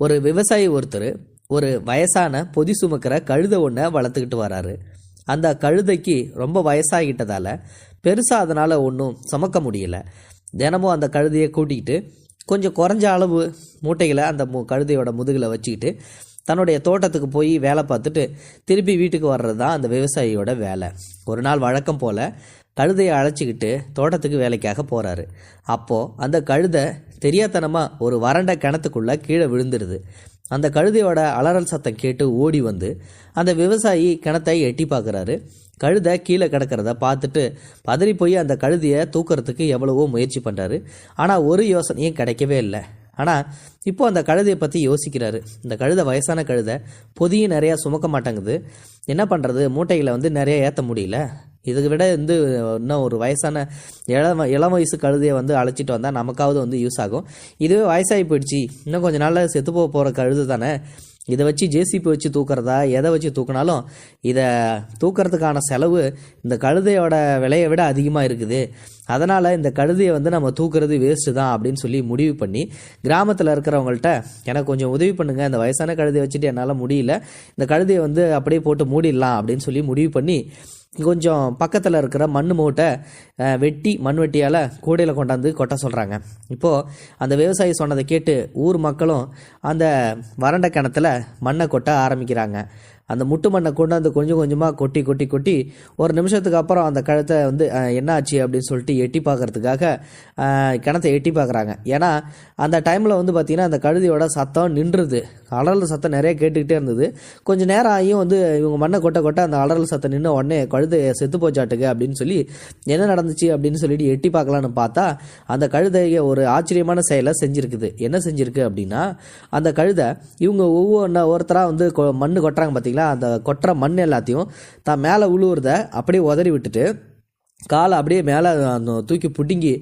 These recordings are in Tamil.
ஒரு விவசாயி ஒருத்தர் ஒரு வயசான பொதி சுமக்கிற கழுதை ஒன்றை வளர்த்துக்கிட்டு வராரு. அந்த கழுதைக்கு ரொம்ப வயசாகிட்டதால் பெருசாக அதனால் ஒன்றும் சுமக்க முடியல. தினமும் அந்த கழுதையை கூட்டிக்கிட்டு கொஞ்சம் குறைஞ்ச அளவு மூட்டைகளை அந்த மு கழுதையோட முதுகில் வச்சுக்கிட்டு தன்னுடைய தோட்டத்துக்கு போய் வேலை பார்த்துட்டு திருப்பி வீட்டுக்கு வர்றது தான் அந்த விவசாயியோட வேலை. ஒரு நாள் வழக்கம் போல் கழுதையை அழைச்சிக்கிட்டு தோட்டத்துக்கு வேலைக்காக போகிறாரு அப்போது அந்த கழுதை தெரியாத்தனமாக ஒரு வறண்ட கிணத்துக்குள்ளே கீழே விழுந்துருது. அந்த கழுதையோட அலறல் சத்தம் கேட்டு ஓடி வந்து அந்த விவசாயி கிணத்தை எட்டி பார்க்குறாரு. கழுதை கீழே கிடக்கிறத பார்த்துட்டு பதறி போய் அந்த கழுதையை தூக்கிறதுக்கு எவ்வளவோ முயற்சி பண்ணுறாரு ஆனால் ஒரு யோசனையும் கிடைக்கவே இல்லை. ஆனால் இப்போ அந்த கழுதையை பற்றி யோசிக்கிறாரு. இந்த கழுதை வயசான கழுதை பொதியும் நிறையா சுமக்க மாட்டேங்குது. என்ன பண்ணுறது மூட்டைகளை வந்து நிறைய ஏற்ற முடியல. இதுக்கு விட வந்து இன்னும் ஒரு வயசான இளம் இளம் வயசு கழுதையை வந்து அழைச்சிட்டு வந்தால் நமக்காவது வந்து யூஸ் ஆகும். இதுவே வயசாகி போயிடுச்சு. இன்னும் கொஞ்சம் நாளில் செத்து போக போகிற கழுது தானே? இதை வச்சு ஜேசிபி வச்சு தூக்குறதா எதை வச்சு தூக்கினாலும் இதை தூக்கிறதுக்கான செலவு இந்த கழுதையோட விலையை விட அதிகமாக இருக்குது. அதனால் இந்த கழுதையை வந்து நம்ம தூக்குறது வேஸ்ட்டு தான் அப்படின்னு சொல்லி முடிவு பண்ணி கிராமத்தில் இருக்கிறவங்கள்ட்ட எனக்கு கொஞ்சம் உதவி பண்ணுங்கள் இந்த வயசான கழுதையை வச்சுட்டு என்னால் முடியல இந்த கழுதையை வந்து அப்படியே போட்டு மூடிடலாம் அப்படின்னு சொல்லி முடிவு பண்ணி கொஞ்சம் பக்கத்தில் இருக்கிற மண் மூட்டை வெட்டி மண் வெட்டியால் கூடையில் கொண்டாந்து கொட்ட சொல்கிறாங்க இப்போது அந்த விவசாயி சொன்னதை கேட்டு ஊர் மக்களும் அந்த வறண்ட கிணத்துல மண்ணை கொட்ட ஆரம்பிக்கிறாங்க. அந்த முட்டு மண்ணை கொண்டு வந்து கொஞ்சம் கொஞ்சமாக கொட்டி கொட்டி கொட்டி ஒரு நிமிஷத்துக்கு அப்புறம் அந்த கழுத்தை வந்து என்ன ஆச்சு அப்படின்னு சொல்லிட்டு எட்டி பார்க்கறதுக்காக கிணத்தை எட்டி பார்க்குறாங்க. ஏன்னா அந்த டைமில் வந்து பார்த்திங்கன்னா அந்த கழுதையோட சத்தம் நின்றுது. அலறல் சத்தம் நிறைய கேட்டுக்கிட்டே இருந்தது. கொஞ்சம் நேரம் ஆகியும் வந்து இவங்க மண்ணை கொட்ட கொட்ட அந்த அலறல் சத்தம் நின்று உடனே கழுதை செத்து போச்சாட்டுக்கு அப்படின்னு சொல்லி என்ன நடந்துச்சு அப்படின்னு சொல்லிட்டு எட்டி பார்க்கலான்னு பார்த்தா அந்த கழுதைய ஒரு ஆச்சரியமான செயலை செஞ்சிருக்குது. என்ன செஞ்சுருக்கு அப்படின்னா அந்த கழுதை இவங்க ஒவ்வொன்றா ஒருத்தராக வந்து மண் மண்ணு கொட்டுறாங்க பார்த்தீங்களா அந்த கொட்டுற மண் எல்லாத்தையும் தான் மேலே உழுவுறத அப்படியே உதறி விட்டுட்டு காலை அப்படியே மேலே அந்த தூக்கி பிடுங்கி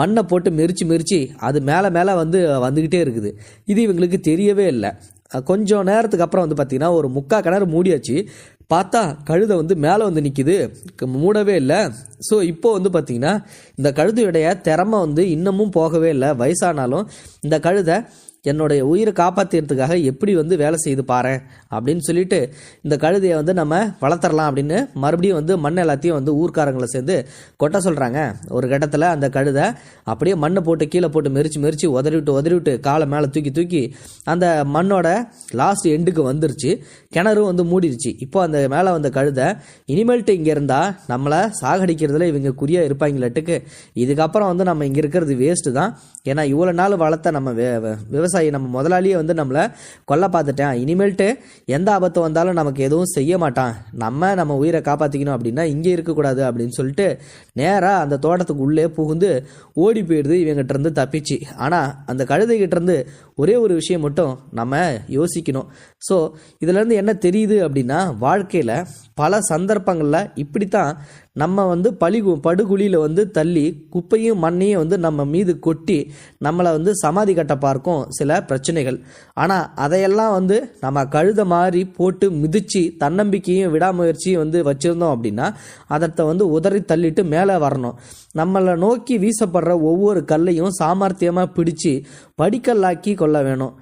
மண்ணை போட்டு மெரிச்சு மெரிச்சு அது மேலே மேலே வந்து வந்துக்கிட்டே இருக்குது. இது இவங்களுக்கு தெரியவே இல்லை. கொஞ்சம் நேரத்துக்கு அப்புறம் வந்து பார்த்திங்கன்னா ஒரு முக்கா கிணறு மூடியாச்சு. பார்த்தா கழுதை வந்து மேலே வந்து நிற்கிது மூடவே இல்லை. ஸோ இப்போது வந்து பார்த்திங்கன்னா இந்த கழுதையுடைய திறமை வந்து இன்னமும் போகவே இல்லை. வயசானாலும் இந்த கழுதை என்னுடைய உயிரை காப்பாற்றுறதுக்காக எப்படி வந்து வேலை செய்து பாரேன் அப்படின்னு சொல்லிட்டு இந்த கழுதையை வந்து நம்ம வளர்த்துறலாம் அப்படின்னு மறுபடியும் வந்து மண் எல்லாத்தையும் வந்து ஊர்க்காரங்களை சேர்ந்து கொட்ட சொல்கிறாங்க ஒரு கட்டத்தில் அந்த கழுதை அப்படியே மண்ணை போட்டு கீழே போட்டு மெரிச்சு மெரிச்சு உதறி விட்டு காலை மேலே தூக்கி தூக்கி அந்த மண்ணோட லாஸ்ட் எண்டுக்கு வந்துருச்சு. கிணறும் வந்து மூடிடுச்சு இப்போ அந்த மேலே வந்த கழுதை இனிமேல்ட்டு இங்கே இருந்தால் நம்மளை சாகடிக்கிறதுல இவங்க குறியாக இருப்பாங்களாட்டுக்கு இதுக்கப்புறம் வந்து நம்ம இங்கே இருக்கிறது வேஸ்ட்டு தான். ஏன்னா இவ்வளோ நாள் வளர்த்த நம்ம விவசாய விவசாயி நம்ம முதலாளியே வந்து நம்மளை கொல்ல பார்த்துட்டேன். இனிமேல்ட்டு எந்த ஆபத்து வந்தாலும் நமக்கு எதுவும் செய்ய மாட்டான். நம்ம நம்ம உயிரை காப்பாற்றிக்கணும் அப்படின்னா இங்கே இருக்கக்கூடாது அப்படின்னு சொல்லிட்டு நேராக அந்த தோட்டத்துக்கு உள்ளே புகுந்து ஓடி போயிடுது இவங்கிட்ட இருந்து தப்பிச்சு. ஆனால் அந்த கழுதைகிட்ட இருந்து ஒரே ஒரு விஷயம் மட்டும் நம்ம யோசிக்கணும். ஸோ இதுலேருந்து என்ன தெரியுது அப்படின்னா வாழ்க்கையில் பல சந்தர்ப்பங்களில் இப்படித்தான் நம்ம வந்து பழி படுகுழியில் வந்து தள்ளி குப்பையும் மண்ணையும் வந்து நம்ம மீது கொட்டி நம்மளை வந்து சமாதி கட்ட பார்க்கும் சில பிரச்சனைகள். ஆனால் அதையெல்லாம் வந்து நம்ம கழுத மாதிரி போட்டு மிதித்து தன்னம்பிக்கையும் விடாமுயற்சியும் வந்து வச்சுருந்தோம் அப்படின்னா அதத்தை வந்து உதறி தள்ளிட்டு மேலே வரணும். நம்மளை நோக்கி வீசப்படுற ஒவ்வொரு கல்லையும் சாமர்த்தியமாக பிடிச்சி படிக்கல்லாக்கி கொள்ள வேணும்.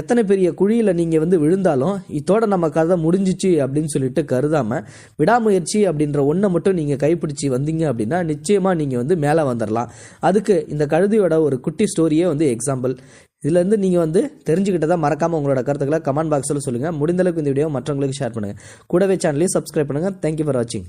எத்தனை பெரிய குழியில் நீங்கள் வந்து விழுந்தாலும் இதோட நம்ம கதை முடிஞ்சிச்சு அப்படின்னு சொல்லிட்டு கருதாமல் விடாமுயற்சி அப்படின்ற ஒன்றை மட்டும் நீங்கள் கைப்பிடிச்சி வந்தீங்க அப்படின்னா நிச்சயமாக நீங்கள் வந்து மேலே வந்துடலாம் அதுக்கு இந்த கழுதியோட ஒரு குட்டி ஸ்டோரியே வந்து எக்ஸாம்பிள் இதுலேருந்து நீங்கள் வந்து தெரிஞ்சுக்கிட்டதா மறக்காமல் உங்களோட கருத்துக்களை கமெண்ட் பாக்ஸில் சொல்லுங்கள் முடிந்தளவுக்கு இந்த வீடியோ மற்றவங்களுக்கு ஷேர் பண்ணுங்கள் கூடவே சேனலையும் சப்ஸ்கிரைப் பண்ணுங்கள் தேங்க்யூ ஃபார் வாட்சிங்